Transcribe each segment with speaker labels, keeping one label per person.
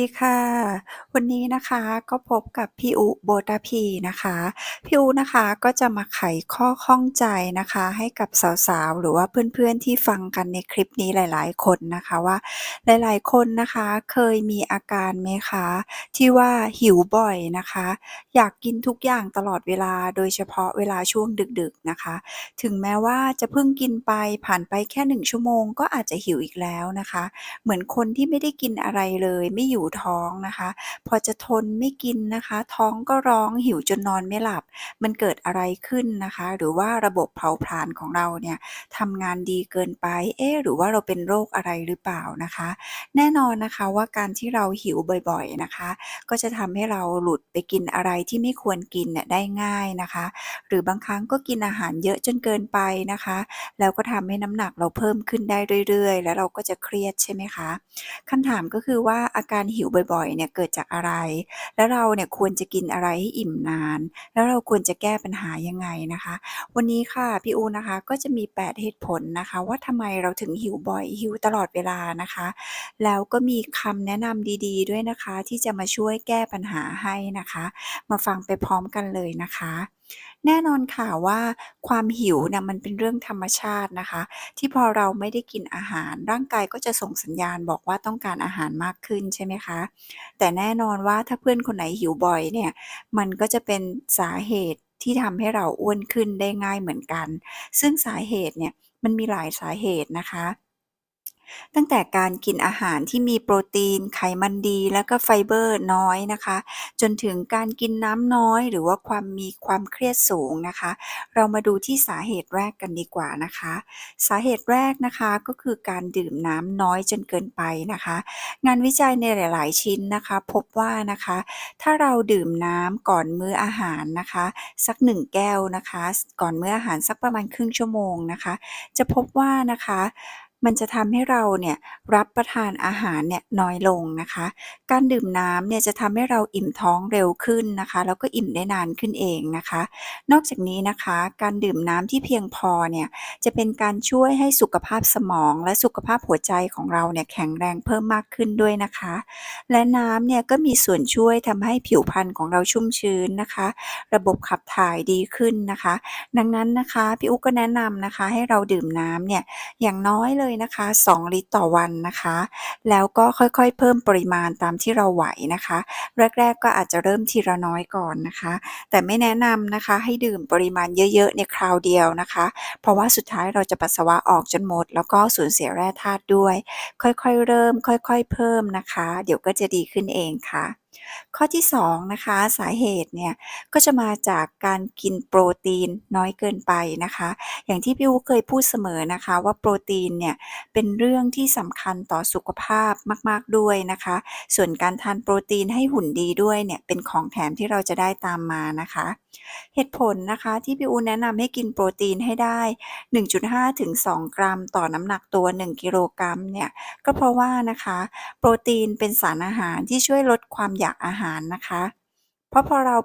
Speaker 1: ดีค่ะ วันนี้นะคะก็พบกับพี่อุโบทพีนะคะ พี่อุนะคะก็จะมาไขข้อข้องใจนะคะ ให้กับสาวๆ หรือว่าเพื่อนๆที่ฟังกันในคลิปนี้หลายๆ คนนะคะว่า หลายๆ คนนะคะเคยมีอาการไหมคะ ที่ว่าหิวบ่อยนะคะ อยากกินทุกอย่างตลอดเวลาโดยเฉพาะเวลาช่วงดึกๆนะคะ ถึงแม้ว่าจะเพิ่งกินไปผ่านไปแค่1ชั่วโมง ก็อาจจะหิวอีกแล้วนะคะ เหมือนคนที่ไม่ได้กินอะไรเลยไม่อยู่ท้องนะคะ พอจะทนไม่กินนะคะ ท้องก็ร้องหิวจนนอนไม่หลับ มันเกิดอะไรขึ้นนะคะ หรือว่าระบบเผาผลาญของเราเนี่ยทำงานดีเกินไป เอ๊หรือว่าเราเป็นโรคอะไรหรือเปล่านะคะ แน่นอนนะคะว่าการที่เราหิวบ่อยๆนะคะ ก็จะทำให้เราหลุดไปกินอะไรที่ไม่ควรกินเนี่ยได้ง่ายนะคะ หรือบางครั้งก็กินอาหารเยอะจนเกินไปนะคะ แล้วก็ทำให้น้ำหนักเราเพิ่มขึ้นได้เรื่อยๆ แล้วเราก็จะเครียดใช่ไหมคะคำถามก็คือว่าอาการหิวบ่อยๆเนี่ยเกิดจากอะไร แล้วเราเนี่ยควรจะกินอะไรให้อิ่มนาน แล้วเราควรจะแก้ปัญหายังไงนะคะ วันนี้ค่ะพี่อูนะคะก็จะมี 8 เหตุผลนะคะ ว่าทำไมเราถึงหิวบ่อยหิวตลอดเวลานะคะ แล้วก็มีคำแนะนำดี ๆ ด้วยนะคะ ที่จะมาช่วยแก้ปัญหาให้นะคะ มาฟังไปพร้อมกันเลยนะคะ แน่นอนค่ะว่า ความหิวเนี่ยมันเป็นเรื่องธรรมชาตินะคะ ที่พอเราไม่ได้กินอาหาร ร่างกายก็จะส่งสัญญาณบอกว่าต้องการอาหารมากขึ้นใช่ไหมคะ แต่แน่นอนว่าถ้าเพื่อนคนไหนหิวบ่อยเนี่ย มันก็จะเป็นสาเหตุที่ทำให้เราอ้วนขึ้นได้ง่ายเหมือนกัน ซึ่งสาเหตุเนี่ยมันมีหลายสาเหตุนะคะ ตั้งแต่การกินอาหารที่มีโปรตีน ไขมันดี แล้วก็ไฟเบอร์น้อยนะคะ จนถึงการกินน้ำน้อย หรือว่าความมีความเครียดสูงนะคะ เรามาดูที่สาเหตุแรกกันดีกว่านะคะ สาเหตุแรกนะคะก็คือการดื่มน้ำน้อยจนเกินไปนะคะ งานวิจัยในหลาย ๆ ชิ้นนะคะ พบว่านะคะ ถ้าเราดื่มน้ำก่อนมื้ออาหารนะคะ สัก1แก้วนะคะ ก่อนมื้ออาหารสักประมาณครึ่งชั่วโมงนะคะ จะพบว่านะคะ มันจะทำให้เราเนี่ยรับประทานอาหารเนี่ยน้อยลงนะคะ การดื่มน้ำเนี่ยจะทำให้เราอิ่มท้องเร็วขึ้นนะคะ แล้วก็อิ่มได้นานขึ้นเองนะคะ นอกจากนี้นะคะ การดื่มน้ำที่เพียงพอเนี่ยจะเป็นการช่วยให้สุขภาพสมอง และสุขภาพหัวใจของเราเนี่ยแข็งแรงเพิ่มมากขึ้นด้วยนะคะ และน้ำเนี่ยก็มีส่วนช่วยทำให้ผิวพรรณของเราชุ่มชื้นนะคะ ระบบขับถ่ายดีขึ้นนะคะ ดังนั้นนะคะพี่อุ๊ก็แนะนำนะคะ ให้เราดื่มน้ำเนี่ยอย่างน้อยเลยนะคะ 2 ลิตรต่อวันนะคะ แล้วก็ค่อยๆ เพิ่มปริมาณตามที่เราไหวนะคะ แรก ๆ ก็อาจจะเริ่มทีละน้อยก่อนนะคะ แต่ไม่แนะนำนะคะให้ดื่มปริมาณเยอะๆในคราวเดียวนะคะ เพราะว่าสุดท้ายเราจะปัสสาวะออกจนหมด แล้วก็สูญเสียแร่ธาตุด้วย ค่อยๆ เริ่ม ค่อย ๆ เพิ่มนะคะ เดี๋ยวก็จะดีขึ้นเองค่ะ ข้อที่2นะคะสาเหตุเนี่ยก็จะมาจากการกินโปรตีนน้อยเกินไปนะคะ อย่างที่พี่อุ๊เคยพูดเสมอนะคะว่าโปรตีนเนี่ยเป็นเรื่องที่สำคัญต่อสุขภาพมาก ๆด้วยนะคะ ส่วนการทานโปรตีนให้หุ่นดีด้วยเนี่ยเป็นของแถมที่เราจะได้ตามมานะคะ เหตุผลนะคะที่พี่อุ๊แนะนำให้กินโปรตีนให้ได้ 1.5-2กรัม ต่อน้ำหนักตัว 1 กิโลกรัมเนี่ยก็เพราะว่านะคะ โปรตีนเป็นสารอาหารที่ช่วยลดความอยากอาหารนะคะ เพราะพอเรา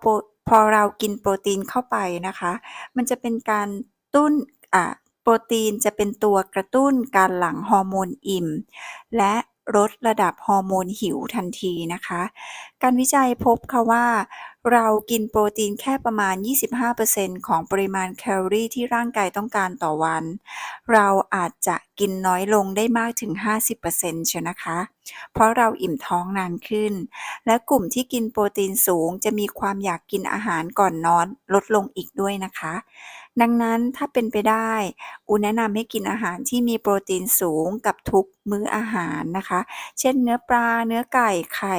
Speaker 1: พอเรากินโปรตีนเข้าไปนะคะ มันจะเป็นการตุ้นอ่าโปรตีนจะเป็นตัวกระตุ้นการหลั่งฮอร์โมนอิ่ม และลดระดับฮอร์โมนหิวทันทีนะคะ การวิจัยพบค่ะว่า เรากินโปรตีนแค่ประมาณ 25%ของปริมาณแคลอรี่ที่ร่างกายต้องการต่อวัน เราอาจจะกินน้อยลงได้มากถึง 50%เชียวนะคะ เพราะเราอิ่มท้องนานขึ้น และกลุ่มที่กินโปรตีนสูงจะมีความอยากกินอาหารก่อนนอนลดลงอีกด้วยนะคะ ดังนั้นถ้าเป็นไปได้ อูแนะนำให้กินอาหารที่มีโปรตีนสูงกับทุกมื้ออาหารนะคะ เช่นเนื้อปลา เนื้อไก่ ไข่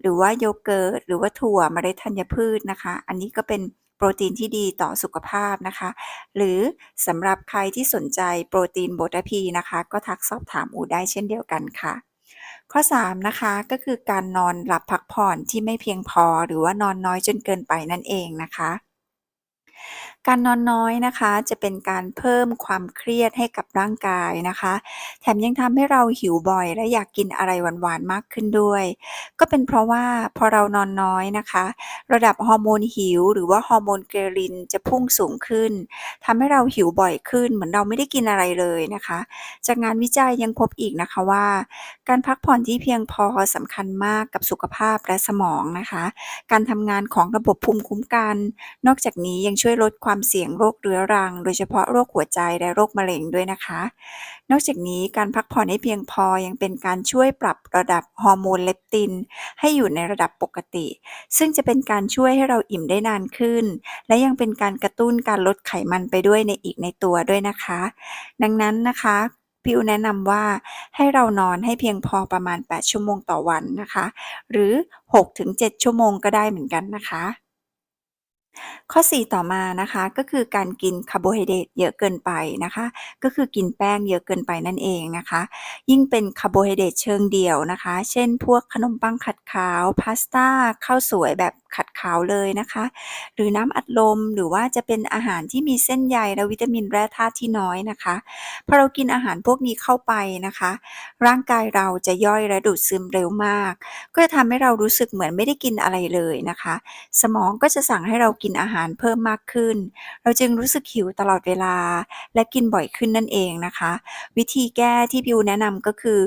Speaker 1: หรือว่าโยเกิร์ต หรือว่าถั่วเมล็ดธัญพืชนะคะ อันนี้ก็เป็นโปรตีนที่ดีต่อสุขภาพนะคะ หรือสำหรับใครที่สนใจโปรตีนโบทพีนะคะ ก็ทักสอบถามอูได้เช่นเดียวกันค่ะข้อ 3 นะคะก็คือการนอนหลับพักผ่อนที่ไม่เพียงพอ หรือว่านอนน้อยจนเกินไปนั่นเองนะคะ การนอนน้อยนะคะจะเป็นการเพิ่มความเครียดให้กับร่างกายนะคะ แถมยังทำให้เราหิวบ่อย และอยากกินอะไรหวานๆมากขึ้นด้วย ก็เป็นเพราะว่าพอเรานอนน้อยนะคะ ระดับฮอร์โมนหิว หรือว่าฮอร์โมน Ghrelin จะพุ่งสูงขึ้นทำให้เราหิวบ่อยขึ้น เหมือนเราไม่ได้กินอะไรเลยนะคะ จากงานวิจัยยังพบอีกนะคะว่า การพักผ่อนที่เพียงพอสำคัญมากกับสุขภาพและสมองนะคะ การทำงานของระบบภูมิคุ้มกัน นอกจากนี้ยังช่วยลดความเสี่ยงโรคเรื้อรัง โดยเฉพาะโรคหัวใจและโรคมะเร็งด้วยนะคะ นอกจากนี้การพักผ่อนให้เพียงพอยังเป็นการช่วยปรับระดับฮอร์โมนเลปติน ให้อยู่ในระดับปกติ ซึ่งจะเป็นการช่วยให้เราอิ่มได้นานขึ้น และยังเป็นการกระตุ้นการลดไขมันไปด้วยในอีกในตัวด้วยนะคะ ดังนั้นนะคะพี่อูแนะนำว่าให้เรานอนให้เพียงพอประมาณ 8 ชั่วโมงต่อวันนะคะ หรือ 6-7 ชั่วโมงก็ได้เหมือนกันนะคะ ข้อ 4 ต่อมานะคะก็คือการกินคาร์โบไฮเดรตเยอะเกินไปนะคะ ก็คือกินแป้งเยอะเกินไปนั่นเองนะคะ ยิ่งเป็นคาร์โบไฮเดรตเชิงเดี่ยวนะคะ เช่น พวกขนมปังขัดขาว พาสต้าข้าวสวยแบบ ขัดขาวเลยนะคะ หรือน้ำอัดลมหรือว่าจะเป็นอาหารที่มีเส้นใยและวิตามินแร่ธาตุที่น้อยนะคะพอเรากินอาหารพวกนี้เข้าไปนะคะ ร่างกายเราจะย่อยและดูดซึมเร็วมาก ก็จะทำให้เรารู้สึกเหมือนไม่ได้กินอะไรเลยนะคะ สมองก็จะสั่งให้เรากินอาหารเพิ่มมากขึ้น เราจึงรู้สึกหิวตลอดเวลา และกินบ่อยขึ้นนั่นเองนะคะ วิธีแก้ที่พี่อูแนะนำก็คือ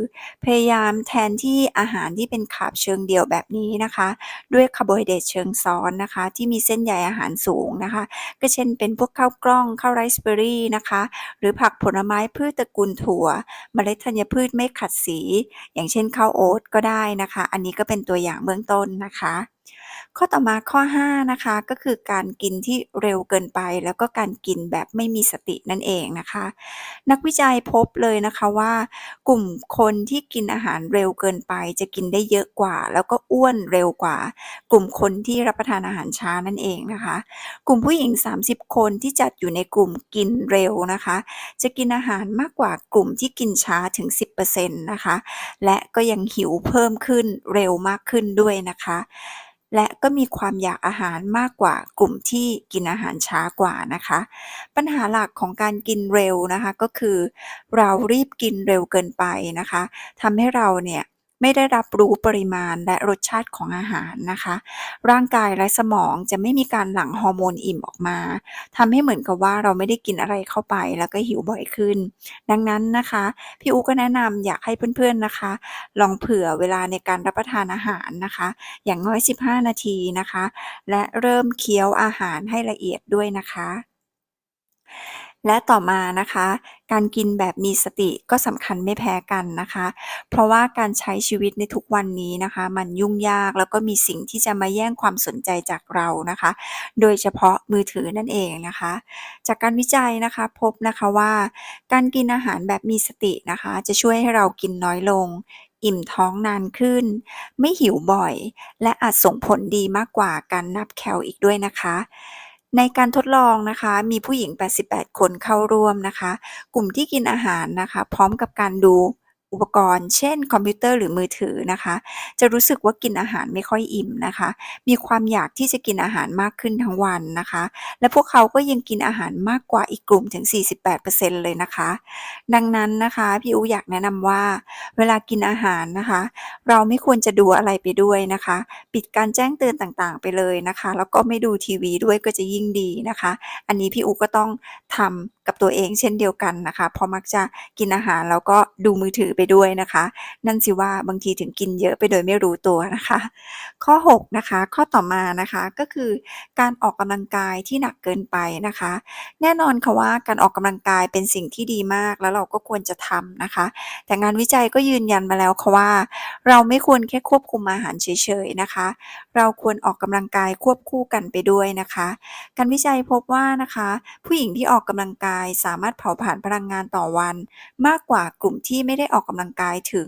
Speaker 1: พยายามแทนที่อาหารที่เป็นคาร์บเชิงเดี่ยวแบบนี้นะคะ ด้วยคาร์โบไฮเดรตเชิงซ้อนนะคะ ที่มีเส้นใยอาหารสูงนะคะ ก็เช่นเป็นพวกข้าวกล้องข้าวไรซ์เบอร์รี่นะคะ หรือผักผลไม้พืชตระกูลถั่ว เมล็ดธัญพืชไม่ขัดสี อย่างเช่นข้าวโอ๊ตก็ได้นะคะ อันนี้ก็เป็นตัวอย่างเบื้องต้นนะคะข้อต่อมาข้อ 5 นะคะก็คือการกินที่เร็วเกินไป แล้วก็การกินแบบไม่มีสตินั่นเองนะคะ นักวิจัยพบเลยนะคะว่า กลุ่มคนที่กินอาหารเร็วเกินไป จะกินได้เยอะกว่า แล้วก็อ้วนเร็วกว่า กลุ่มคนที่รับประทานอาหารช้านั่นเองนะคะ กลุ่มผู้หญิง 30 คนที่จัดอยู่ในกลุ่มกินเร็วนะคะ จะกินอาหารมากกว่ากลุ่มที่กินช้าถึง 10%นะคะและก็ยังหิวเพิ่มขึ้นเร็วมากขึ้นด้วยนะคะ และก็มีความอยากอาหารมากกว่ากลุ่มที่กินอาหารช้ากว่านะคะ ปัญหาหลักของการกินเร็วนะคะก็คือ เรารีบกินเร็วเกินไปนะคะทำให้เราเนี่ย ไม่ได้รับรู้ปริมาณและรสชาติของอาหารนะคะ ร่างกายและสมองจะไม่มีการหลั่งฮอร์โมนอิ่มออกมาทำให้เหมือนกับว่าเราไม่ได้กินอะไรเข้าไปแล้วก็หิวบ่อยขึ้น ดังนั้นนะคะ พี่อูก็แนะนำอยากให้เพื่อนๆนะคะ ลองเผื่อเวลาในการรับประทานอาหารนะคะ อย่างน้อย 15 นาทีนะคะ และเริ่มเคี้ยวอาหารให้ละเอียดด้วยนะคะและต่อมานะคะ การกินแบบมีสติก็สำคัญไม่แพ้กันนะคะ เพราะว่าการใช้ชีวิตในทุกวันนี้นะคะ มันยุ่งยากแล้วก็มีสิ่งที่จะมาแย่งความสนใจจากเรานะคะ โดยเฉพาะมือถือนั่นเองนะคะ จากการวิจัยนะคะพบนะคะว่า การกินอาหารแบบมีสตินะคะ จะช่วยให้เรากินน้อยลงอิ่มท้องนานขึ้น ไม่หิวบ่อย และอาจส่งผลดีมากกว่าการนับแคลอีกด้วยนะคะ ในการทดลองนะคะมีผู้หญิง 88 คนเข้าร่วมนะคะ กลุ่มที่กินอาหารนะคะ พร้อมกับการดู อุปกรณ์ เช่น คอมพิวเตอร์หรือมือถือนะคะ จะรู้สึกว่ากินอาหารไม่ค่อยอิ่มนะคะ มีความอยากที่จะกินอาหารมากขึ้นทั้งวันนะคะ และพวกเขาก็ยังกินอาหารมากกว่าอีกกลุ่มถึง 48%เลยนะคะ ดังนั้นนะคะพี่อูอยากแนะนำว่า เวลากินอาหารนะคะ เราไม่ควรจะดูอะไรไปด้วยนะคะ ปิดการแจ้งเตือนต่างๆ ไปเลยนะคะ แล้วก็ไม่ดูทีวีด้วยก็จะยิ่งดีนะคะ อันนี้พี่อูก็ต้องทำกับตัวเองเช่นเดียวกันนะคะพราะมักจะกินอาหารแล้วก็ดูมือถือไปด้วยนะคะ นั่นสิว่าบางทีถึงกินเยอะไปโดยไม่รู้ตัวนะคะ ข้อ 6 นะคะ ข้อต่อมานะคะก็คือการออกกำลังกายที่หนักเกินไปนะคะ แน่นอนค่ะว่าการออกกำลังกายเป็นสิ่งที่ดีมากแล้วเราก็ควรจะทำนะคะ แต่งานวิจัยก็ยืนยันมาแล้วค่ะว่า เราไม่ควรแค่ควบคุมอาหารเฉยๆนะคะ เราควรออกกำลังกายควบคู่กันไปด้วยนะคะ การวิจัยพบว่านะคะ ผู้หญิงที่ออกกำลังกายสามารถเผาผลาญพลังงานต่อวัน มากกว่ากลุ่มที่ไม่ได้ออกกกำลังกายถึง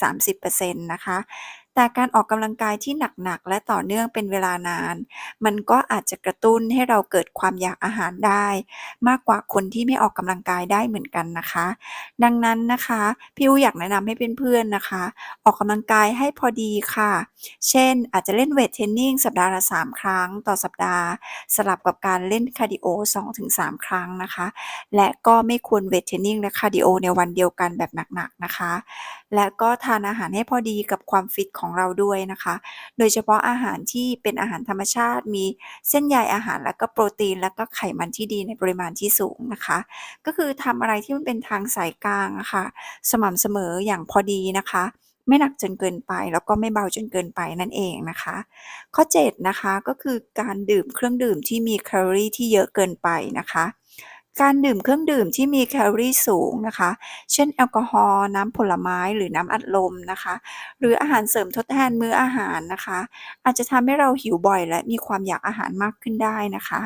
Speaker 1: 15-30%นะคะ แต่การออกกำลังกายที่หนักๆ และต่อเนื่องเป็นเวลานาน มันก็อาจจะกระตุ้นให้เราเกิดความอยากอาหารได้ มากกว่าคนที่ไม่ออกกำลังกายได้เหมือนกันนะคะ ดังนั้นนะคะพี่อูอยากแนะนำให้เพื่อนๆนะคะ ออกกำลังกายให้พอดีค่ะ เช่น อาจจะเล่นเวตเทรนนิ่งสัปดาห์ละ 3 ครั้งต่อสัปดาห์ สลับกับการเล่นคาร์ดีโอ 2-3 ครั้งนะคะ และก็ไม่ควรเวตเทรนนิ่งและคาร์ดีโอในวันเดียวกันแบบหนักๆนะคะ และก็ทานอาหารให้พอดีกับความฟิตของเราด้วยนะคะ โดยเฉพาะอาหารที่เป็นอาหารธรรมชาติ มีเส้นใยอาหารและก็โปรตีน และก็ไขมันที่ดีในปริมาณที่สูงนะคะ ก็คือทำอะไรที่มันเป็นทางสายกลางะค่ะ สม่ำเสมออย่างพอดีนะคะไม่หนักจนเกินไปแล้วก็ไม่เบาจนเกินไปนั่นเองนะคะ ข้อ 7 นะคะก็คือการดื่มเครื่องดื่มที่มีแคลอรี่ที่เยอะเกินไปนะคะ การดื่มเครื่องดื่มที่มีแคลอรี่สูงนะคะ เช่นแอลกอฮอล์ น้ำผลไม้หรือน้ำอัดลมนะคะ หรืออาหารเสริมทดแทนมื้ออาหารนะคะ อาจจะทำให้เราหิวบ่อยและมีความอยากอาหารมากขึ้นได้นะคะ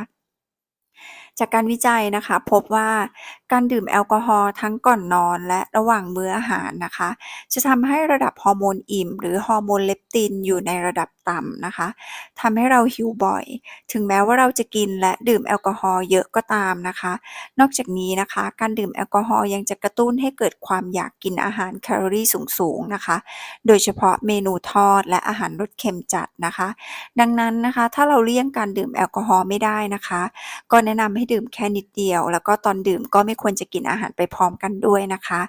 Speaker 1: จากการวิจัยนะคะ พบว่า การดื่มแอลกอฮอล์ทั้งก่อนนอนและระหว่างมื้ออาหารนะคะ จะทำให้ระดับฮอร์โมนอิ่ม หรือฮอร์โมนเลปตินอยู่ในระดับต่ำนะคะทำให้เราหิวบ่อย ถึงแม้ว่าเราจะกินและดื่มแอลกอฮอล์เยอะก็ตามนะคะ นอกจากนี้นะคะ การดื่มแอลกอฮอล์ยังจะกระตุ้นให้เกิดความอยากกินอาหารแคลอรี่สูงๆนะคะ โดยเฉพาะเมนูทอดและอาหารรสเค็มจัดนะคะ ดังนั้นนะคะ ถ้าเราเลี่ยงการดื่มแอลกอฮอล์ไม่ได้นะคะ ก็แนะนำให้ดื่มแค่นิดเดียว แล้วก็ตอนดื่มก็ไม่ควรจะกินอาหารไปพร้อมกันด้วยนะคะ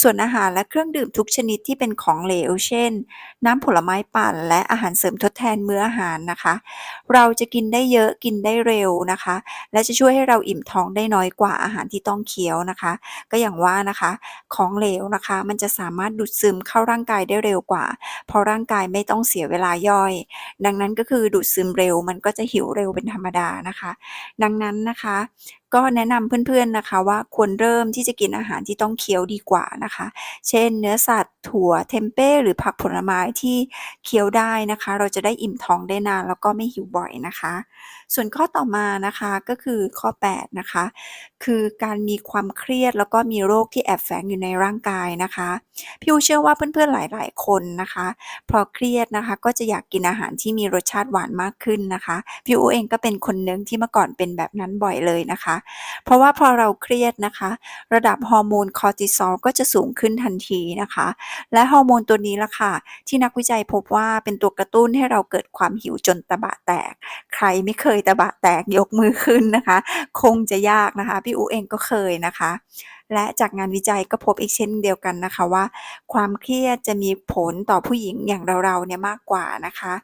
Speaker 1: ส่วนอาหารและเครื่องดื่มทุกชนิดที่เป็นของเหลว เช่น น้ำผลไม้ปั่น และอาหารเสริมทดแทนมื้ออาหารนะคะ เราจะกินได้เยอะกินได้เร็วนะคะ และจะช่วยให้เราอิ่มท้องได้น้อยกว่าอาหารที่ต้องเคี้ยวนะคะ ก็อย่างว่านะคะของเหลวนะคะ มันจะสามารถดูดซึมเข้าร่างกายได้เร็วกว่า เพราะร่างกายไม่ต้องเสียเวลาย่อย ดังนั้นก็คือดูดซึมเร็วมันก็จะหิวเร็วเป็นธรรมดานะคะ ดังนั้นนะคะก็แนะนำเพื่อนๆนะคะว่าควรเริ่มที่จะกินอาหารที่ต้องเคี้ยวดีกว่านะคะ เช่น เนื้อสัตว์ ถั่วเทมเป้หรือผักผลไม้ที่เคี้ยวได้นะคะ เราจะได้อิ่มท้องได้นานแล้วก็ไม่หิวบ่อยนะคะส่วนข้อต่อมานะคะก็คือข้อ 8 นะคะ คือการมีความเครียดแล้วก็มีโรคที่แอบแฝงอยู่ในร่างกายนะคะ พี่อูเชื่อว่าเพื่อนๆหลาย ๆ คนนะคะ พอเครียดนะคะก็จะอยากกินอาหารที่มีรสชาติหวานมากขึ้นนะคะ พี่อูเองก็เป็นคนหนึ่งที่เมื่อก่อนเป็นแบบนั้นบ่อยเลยนะคะ เพราะว่าพอเราเครียดนะคะ ระดับฮอร์โมนคอร์ติซอลก็จะสูงขึ้นทันทีนะคะ และฮอร์โมนตัวนี้ล่ะค่ะ ที่นักวิจัยพบว่าเป็นตัวกระตุ้นให้เราเกิดความหิวจนตะบะแตก ใครไม่เคยตะบะแตกยกมือขึ้นนะคะ คงจะยากนะคะ พี่อูเองก็เคยนะคะ และจากงานวิจัยก็พบอีกเช่นเดียวกันนะคะว่า ความเครียดจะมีผลต่อผู้หญิงอย่างเราๆเนี่ยมากกว่านะคะ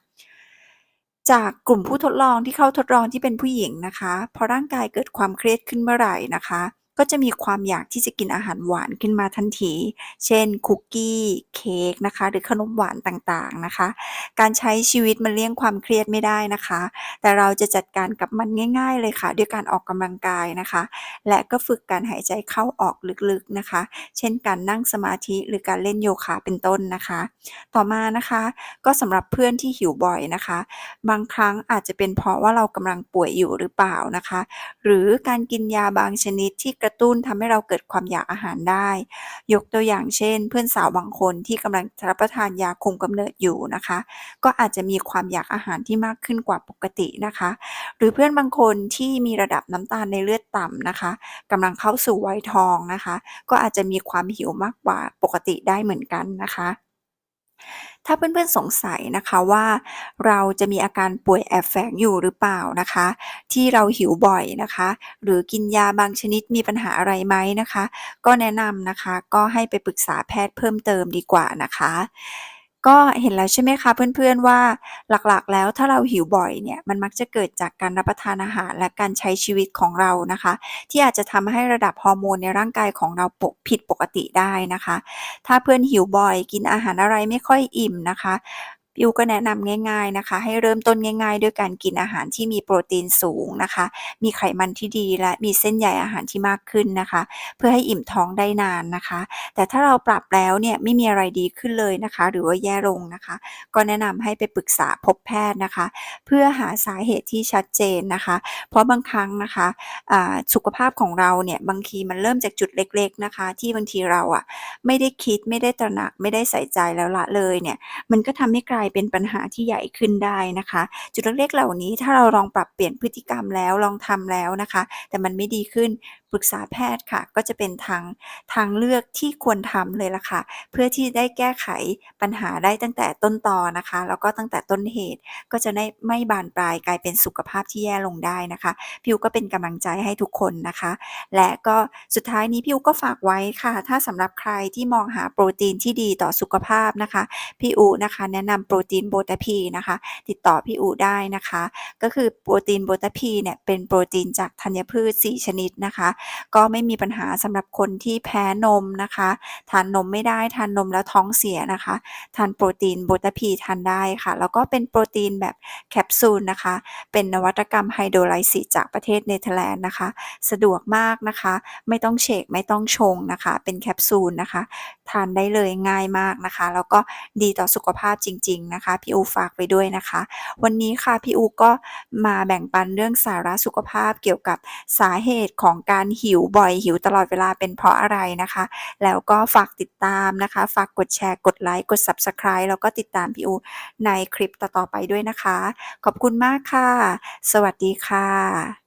Speaker 1: จากกลุ่มผู้ทดลองที่เข้าทดลองที่เป็นผู้หญิงนะคะ พอร่างกายเกิดความเครียดขึ้นเมื่อไหร่นะคะ ก็จะมีความอยากที่จะกินอาหารหวานขึ้นมาทันที เช่น คุกกี้ เค้กนะคะ หรือขนมหวานต่างๆนะคะ การใช้ชีวิตมันเลี่ยงความเครียดไม่ได้นะคะ แต่เราจะจัดการกับมันง่ายๆเลยค่ะ ด้วยการออกกำลังกายนะคะ และก็ฝึกการหายใจเข้าออกลึกๆนะคะ เช่น การนั่งสมาธิหรือการเล่นโยคะเป็นต้นนะคะ ต่อมานะคะก็สำหรับเพื่อนที่หิวบ่อยนะคะ บางครั้งอาจจะเป็นเพราะว่าเรากำลังป่วยอยู่หรือเปล่านะคะ หรือการกินยาบางชนิดที่กระตุ้นทำให้เราเกิดความอยากอาหารได้ ยกตัวอย่างเช่น เพื่อนสาวบางคนที่กำลังรับประทานยาคุมกำเนิดอยู่นะคะ ก็อาจจะมีความอยากอาหารที่มากขึ้นกว่าปกตินะคะ หรือเพื่อนบางคนที่มีระดับน้ำตาลในเลือดต่ำนะคะกำลังเข้าสู่วัยทองนะคะ ก็อาจจะมีความหิวมากกว่าปกติได้เหมือนกันนะคะ ถ้าเพื่อนๆสงสัยนะคะว่าเราจะมีอาการป่วยแอบแฝงอยู่หรือเปล่านะคะ ที่เราหิวบ่อยนะคะ หรือกินยาบางชนิดมีปัญหาอะไรไหมนะคะ ก็แนะนำนะคะก็ให้ไปปรึกษาแพทย์เพิ่มเติมดีกว่านะคะ ก็เห็นแล้วใช่ไหมคะเพื่อนๆว่าหลักๆ แล้วถ้าเราหิวบ่อยเนี่ยมันมักจะเกิดจากการรับประทานอาหารและการใช้ชีวิตของเรานะคะ ที่อาจจะทำให้ระดับฮอร์โมนในร่างกายของเราปกผิดปกติได้นะคะ ถ้าเพื่อนหิวบ่อยกินอาหารอะไรไม่ค่อยอิ่มนะคะ พี่อูก็แนะนำง่าย ๆนะคะ ให้เริ่มต้นง่าย ๆ ด้วยการกินอาหารที่มีโปรตีนสูงนะคะ มีไขมันที่ดีและมีเส้นใยอาหารที่มากขึ้นนะคะ เพื่อให้อิ่มท้องได้นานนะคะ แต่ถ้าเราปรับแล้วเนี่ยไม่มีอะไรดีขึ้นเลยนะคะ หรือว่าแย่ลงนะคะ ก็แนะนำให้ไปปรึกษาพบแพทย์นะคะ เพื่อหาสาเหตุที่ชัดเจนนะคะ เพราะบางครั้งนะคะสุขภาพของเราเนี่ยบางทีมันเริ่มจากจุดเล็ก ๆนะคะ ที่บางทีเราอะไม่ได้คิดไม่ได้ตระหนักไม่ได้ใส่ใจแล้วละเลยเนี่ยมันก็ทำให้กลายเป็นปัญหาที่ใหญ่ขึ้นได้นะคะ จุดเล็กๆเหล่านี้ถ้าเราลองปรับเปลี่ยนพฤติกรรมแล้วลองทำแล้วนะคะ แต่มันไม่ดีขึ้น ปรึกษาแพทย์ค่ะ ก็จะเป็นทางทางเลือกที่ควรทำเลยล่ะค่ะ เพื่อที่ได้แก้ไขปัญหาได้ตั้งแต่ต้นตอนะคะ แล้วก็ตั้งแต่ต้นเหตุก็จะได้ไม่บานปลายกลายเป็นสุขภาพที่แย่ลงได้นะคะพี่อู๋ก็เป็นกำลังใจให้ทุกคนนะคะ และก็สุดท้ายนี้พี่อู๋ก็ฝากไว้ค่ะ ถ้าสำหรับใครที่มองหาโปรตีนที่ดีต่อสุขภาพนะคะพี่อูนะคะแนะนำโปรตีน Bota-P นะคะ ติดต่อพี่อูได้นะคะ ก็คือโปรตีน Bota-P เนี่ยเป็นโปรตีนจากธัญพืช 4 ชนิดนะคะก็ไม่มีปัญหาสำหรับคนที่แพ้นมนะคะ ทานนมไม่ได้ทานนมแล้วท้องเสียนะคะ ทานโปรตีน Bota-P ทานได้ค่ะ แล้วก็เป็นโปรตีนแบบแคปซูลนะคะ เป็นนวัตกรรมไฮโดรไลซิสจากประเทศเนเธอร์แลนด์นะคะ สะดวกมากนะคะ ไม่ต้องเชกไม่ต้องชงนะคะ เป็นแคปซูลนะคะ ทานได้เลยง่ายมากนะคะ แล้วก็ดีต่อสุขภาพจริง ๆนะคะ พี่อูฝากไว้ด้วยนะคะ วันนี้ค่ะพี่อูก็มาแบ่งปันเรื่องสาระสุขภาพเกี่ยวกับสาเหตุของการหิวบ่อยหิวตลอดเวลาเป็นเพราะอะไรนะคะ แล้วก็ฝากติดตามนะคะ ฝากกดแชร์กดไลค์กด Subscribe แล้วก็ติดตามพี่อูในคลิปต่อๆไปด้วยนะคะ ขอบคุณมากค่ะ สวัสดีค่ะ